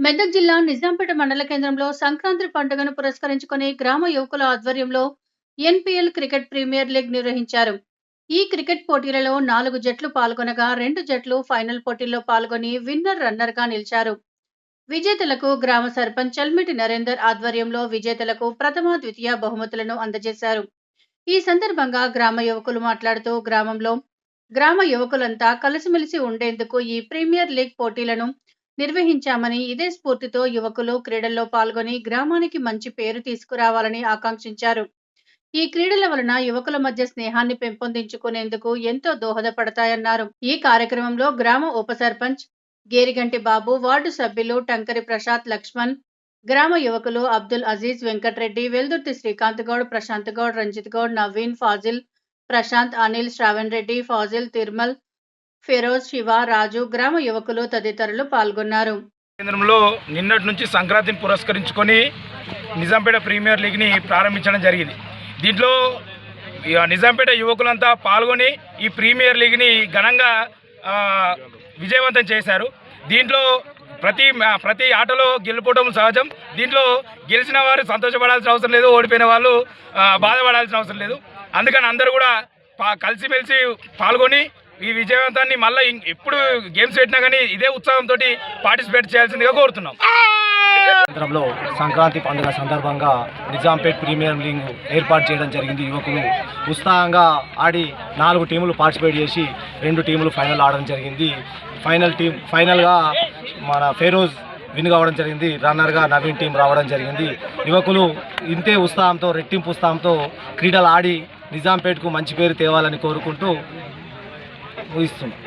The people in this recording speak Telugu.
మెదక్ జిల్లా నిజాంపేట మండల కేంద్రంలో సంక్రాంతి పండుగను పురస్కరించుకొని గ్రామ యువకుల ఆధ్వర్యంలో ఎన్పిఎల్ క్రికెట్ ప్రీమియర్ లీగ్ నిర్వహించారు. ఈ క్రికెట్ పోటీలలో నాలుగు జట్లు పాల్గొనగా రెండు జట్లు ఫైనల్ పోటీల్లో పాల్గొని విన్నర్ రన్నర్గా నిలిచారు. విజేతలకు గ్రామ సర్పంచ్ చల్మిటి నరేందర్ ఆధ్వర్యంలో విజేతలకు ప్రథమ ద్వితీయ బహుమతులను అందజేశారు. ఈ సందర్భంగా గ్రామ యువకులు మాట్లాడుతూ గ్రామంలో గ్రామ యువకులంతా కలిసిమెలిసి ఉండేందుకు ఈ ప్రీమియర్ లీగ్ పోటీలను నిర్వహించామని ఇదే స్ఫూర్తితో యువకులు క్రీడల్లో పాల్గొని గ్రామానికి మంచి పేరు తీసుకురావాలని ఆకాంక్షించారు. ఈ క్రీడల వలన యువకుల మధ్య స్నేహాన్ని పెంపొందించుకునేందుకు ఎంతో దోహదపడతాయన్నారు. ఈ కార్యక్రమంలో గ్రామ ఉప సర్పంచ్ గేరిగంటి బాబు వార్డు సభ్యులు టంకరి ప్రసాద్ లక్ష్మణ్ గ్రామ యువకులు అబ్దుల్ అజీజ్ వెంకటరెడ్డి వెల్దుర్తి శ్రీకాంత్ గౌడ్ ప్రశాంత్ గౌడ్ రంజిత్ గౌడ్ నవీన్ ఫాజిల్ ప్రశాంత్ అనిల్ శ్రావణ్ రెడ్డి ఫాజిల్ తిర్మల్ ఫిరోజ్ శివ రాజు గ్రామ యువకులు తదితరులు పాల్గొన్నారు. కేంద్రంలో నిన్నటి నుంచి సంక్రాంతిని పురస్కరించుకొని నిజాంపేట ప్రీమియర్ లీగ్ని ప్రారంభించడం జరిగింది. దీంట్లో నిజాంపేట యువకులంతా పాల్గొని ఈ ప్రీమియర్ లీగ్ని ఘనంగా విజయవంతం చేశారు. దీంట్లో ప్రతి ప్రతి ఆటలో గెలుపోవడం సహజం. దీంట్లో గెలిచిన వారు సంతోషపడాల్సిన అవసరం లేదు ఓడిపోయిన వాళ్ళు బాధపడాల్సిన అవసరం లేదు. అందుకని అందరూ కూడా పా కలిసిమెలిసి పాల్గొని ఈ విజయవంతాన్ని మళ్ళీ ఎప్పుడు గేమ్స్ పెట్టినా కానీ ఇదే ఉత్సాహంతో పార్టిసిపేట్ చేయాల్సిందిగా కోరుతున్నాం. కేంద్రంలో సంక్రాంతి పండుగ సందర్భంగా నిజాంపేట్ ప్రీమియర్ లీగ్ ఏర్పాటు చేయడం జరిగింది. యువకులు ఉత్సాహంగా ఆడి నాలుగు టీములు పార్టిసిపేట్ చేసి రెండు టీములు ఫైనల్ ఆడడం జరిగింది. ఫైనల్ టీం ఫైనల్గా మన ఫెరోజ్ విన్ కావడం జరిగింది. రన్నర్గా నవీన్ టీం రావడం జరిగింది. యువకులు ఇంతే ఉత్సాహంతో రెట్టింపు ఉత్సాహంతో క్రీడలు ఆడి నిజాంపేట్కు మంచి పేరు తేవాలని కోరుకుంటూ ముగిస్తున్నాం